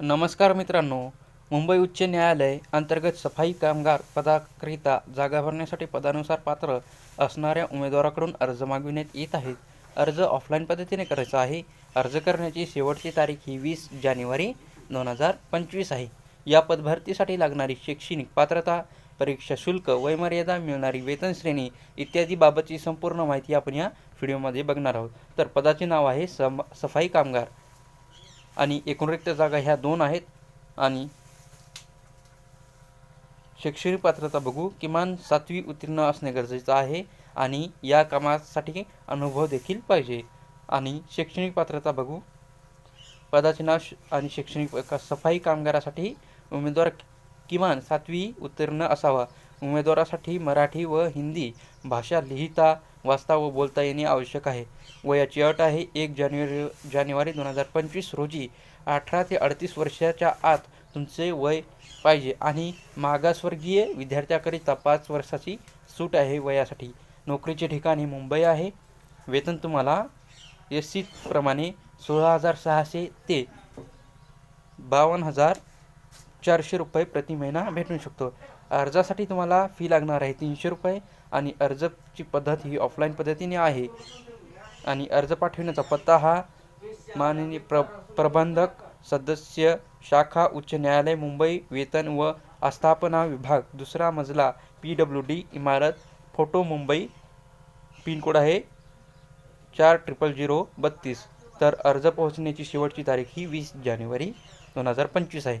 नमस्कार मित्रांनो मुंबई उच्च न्यायालय अंतर्गत सफाई कामगार पदाकरिता जागा भरण्यासाठी पदानुसार पात्र असणाऱ्या उमेदवाराकडून अर्ज मागविण्यात येत आहेत. अर्ज ऑफलाईन पद्धतीने करायचा आहे. अर्ज करण्याची शेवटची तारीख ही वीस जानेवारी दोन हजार पंचवीस आहे. या पदभरतीसाठी लागणारी शैक्षणिक पात्रता परीक्षा शुल्क वयमर्यादा मिळणारी वेतन श्रेणी इत्यादी बाबतची संपूर्ण माहिती आपण या व्हिडिओमध्ये बघणार आहोत. तर पदाचे नाव आहे सम सफाई कामगार. आणि एकूण रिक्त जागा ह्या दोन आहेत. आणि शैक्षणिक पात्रता बघू. किमान सातवी उत्तीर्ण असणे गरजेचं आहे. आणि या कामासाठी अनुभव देखील पाहिजे. आणि शैक्षणिक पात्रता बघू. पदाचे नाव आणि शैक्षणिक सफाई कामगारासाठी उमेदवार किमान सातवी उत्तीर्ण असावा. उमेदवारासाठी मराठी व हिंदी भाषा लिहिता वाचता व बोलता येणे आवश्यक आहे. वयाची अट आहे एक जानेवारी जानेवारी दोन हजार पंचवीस रोजी अठरा ते अडतीस वर्षाच्या आत तुमचे वय पाहिजे आणि मागासवर्गीय विद्यार्थ्याकरिता पाच वर्षाची सूट आहे वयासाठी. नोकरीचे ठिकाण हे मुंबई आहे. वेतन तुम्हाला एस सी प्रमाणे सोळा हजार सहाशे ते बावन्न हजार चारशे रुपये प्रति महिना भेटू शकतो. अर्जासाठी तुम्हाला फी लागणार आहे तीनशे रुपये आणि अर्जची पद्धत ही ऑफलाईन पद्धतीने आहे. आणि अर्ज पाठविण्याचा पत्ता हा माननीय प्र प्रबंधक सदस्य शाखा उच्च न्यायालय मुंबई वेतन व आस्थापना विभाग दुसरा मजला पी डब्ल्यू डी इमारत फोटो मुंबई पिनकोड आहे चार ट्रिपल झिरो बत्तीस. तर अर्ज पोहोचण्याची शेवटची तारीख ही वीस जानेवारी दोन हजार पंचवीस आहे.